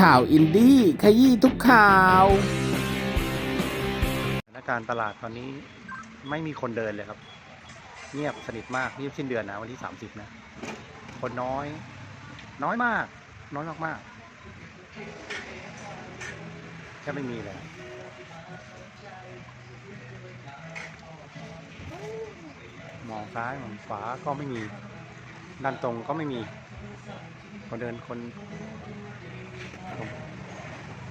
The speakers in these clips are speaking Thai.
ข่าวอินดี้ขยี้ทุกข่าวสถานการณ์ตลาดตอนนี้ไม่มีคนเดินเลยครับ เงียบสนิทมากนี่สิ้นเดือนนะวันที่สามสิบนะ คนน้อย น้อยมาก น้อยมากมากๆแค่ไม่มีเลยมองซ้ายมองขวาก็ไม่มีด้านตรงก็ไม่มีคนเดินคน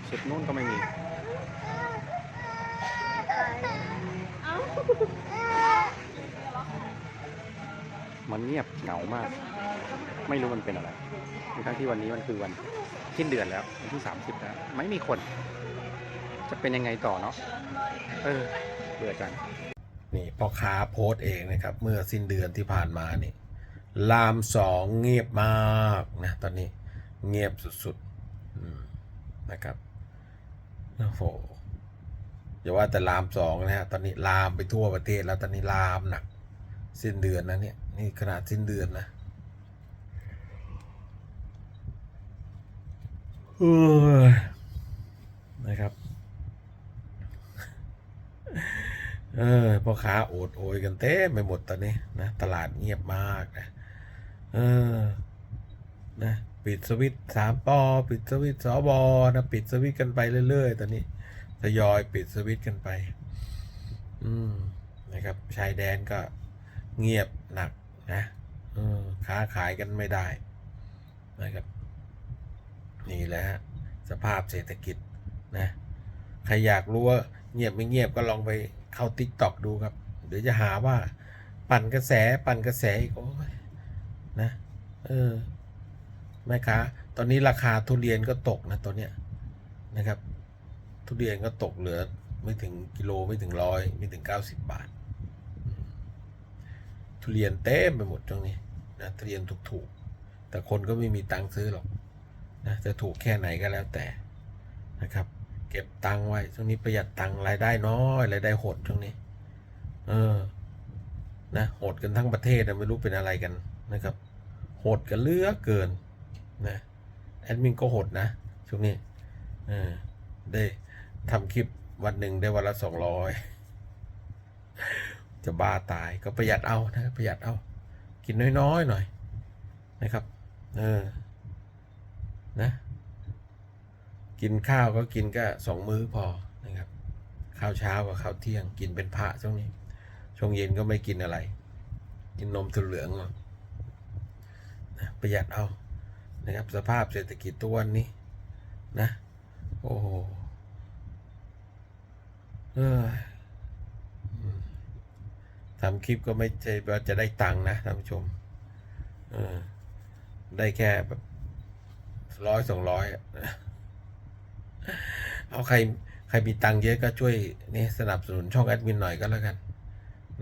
เช็ดนู่นก็ไม่มีมันเงียบเหงามาก ไม่รู้มันเป็นอะไรทั้งที่วันนี้มันคือวันสิ้นเดือนแล้ววันที่สามสิบแล้วไม่มีคน จะเป็นยังไงต่อเนาะเออเบื่อจังนี่พ่อค้าโพสต์เองนะครับ เมื่อสิ้นเดือนที่ผ่านมานี่ลามสองเงียบมากนะตอนนี้เงียบสุด นะครับโอ้โหอย่าว่าแต่ลามสองนะฮะตอนนี้ลามไปทั่วประเทศแล้วตอนนี้ลามหนักสิ้นเดือนนะเนี่ยนี่ขนาดสิ้นเดือนนะเอ้ยนะครับ เออพ่อค้าโอดโอยกันเต้ไปหมดตอนนี้นะ ตลาดเงียบมากนะ เออ นะ ปิดสวิตสามปอปิดสวิตสบนะปิดสวิตกันไปเรื่อยๆ ตอนนี้ทยอยปิดสวิตกันไป อืมนะครับ ชายแดนก็เงียบหนักนะเออค้าขายกันไม่ได้นะครับ นี่แหละฮะสภาพเศรษฐกิจนะใครอยากรู้ว่าเงียบไม่เงียบก็ลองไปเข้าติ๊กต็อกดูครับ เดี๋ยวจะหาว่า ปั่นกระแสปั่นกระแสอีกโอ้ยนะ เออ แม่ค้าตอนนี้ราคาทุเรียนก็ตกนะตัวเนี้ยนะครับ ทุเรียนก็ตกเหลือไม่ถึงกิโลไม่ถึงร้อยไม่ถึงเก้าสิบบาท ทุเรียนเต็มไปหมดตรงนี้นะทุเรียนถูกๆ แต่คนก็ไม่มีตังค์ซื้อหรอกนะจะถูกแค่ไหนก็แล้วแต่นะครับ เก็บตังค์ไว้ช่วงนี้ประหยัดตังค์รายได้น้อยรายได้หดช่วงนี้ เออนะหดกันทั้งประเทศนะไม่รู้เป็นอะไรกันนะครับหดกันเลือเกิน นะแอดมินก็หดนะช่วงนี้ได้ทำคลิปวันหนึ่งได้วันละสองร้อยจะบ้าตายก็ประหยัดเอานะประหยัดเอา กินน้อยๆหน่อยนะครับ เออนะ กินข้าวก็กินก็สองมื้อพอนะครับ ข้าวเช้ากับข้าวเที่ยง กินเป็นพระช่วงนี้ช่วงเย็นก็ไม่กินอะไร กินนมถั่วเหลืองเอานะประหยัดเอา นะครับ สภาพเศรษฐกิจตัววันนี้นะ โอ้โหเออทำคลิปก็ไม่ใช่ว่าจะได้ตังค์นะท่านผู้ชมเออได้แค่แบบร้อยสองร้อยเอาใครใครมีตังค์เยอะก็ช่วยนี่สนับสนุนช่องแอดมินหน่อยก็แล้วกัน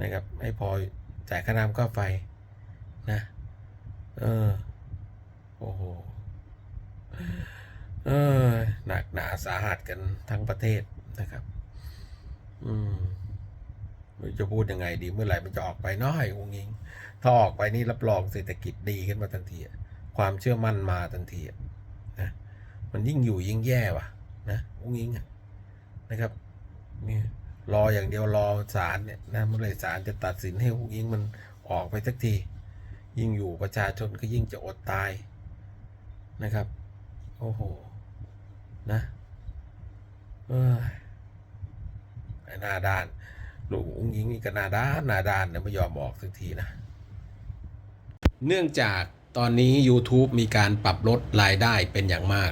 นะครับให้พอจ่ายค่าน้ำค่าไฟนะ เออ อ้โหเออหนักหนาสาหัสกันทั้งประเทศนะครับ อืมจะพูดยังไงดีเมื่อไหร่มันจะออกไปน้อยองยิง ถ้าออกไปนี่รับรองเศรษฐกิจดีขึ้นมาทันทีความเชื่อมั่นมาทันทีนะมันยิ่งอยู่ยิ่งแย่ว่ะ นะองยิงนะครับนี่รออย่างเดียวรอศาลเนี่ยนะเมื่อไหร่ศาลจะตัดสินให้องยิงมันออกไปสักที ยิ่งอยู่ประชาชนก็ยิ่งจะอดตาย นะครับ โอ้โห นะเออไอหน้าด้านลูกอุ้งยิงนี่ก็หน้าด้านหน้าด้านเนี่ยไม่ยอมออกสักทีนะ เนื่องจากตอนนี้ YouTube มีการปรับลดรายได้เป็นอย่างมาก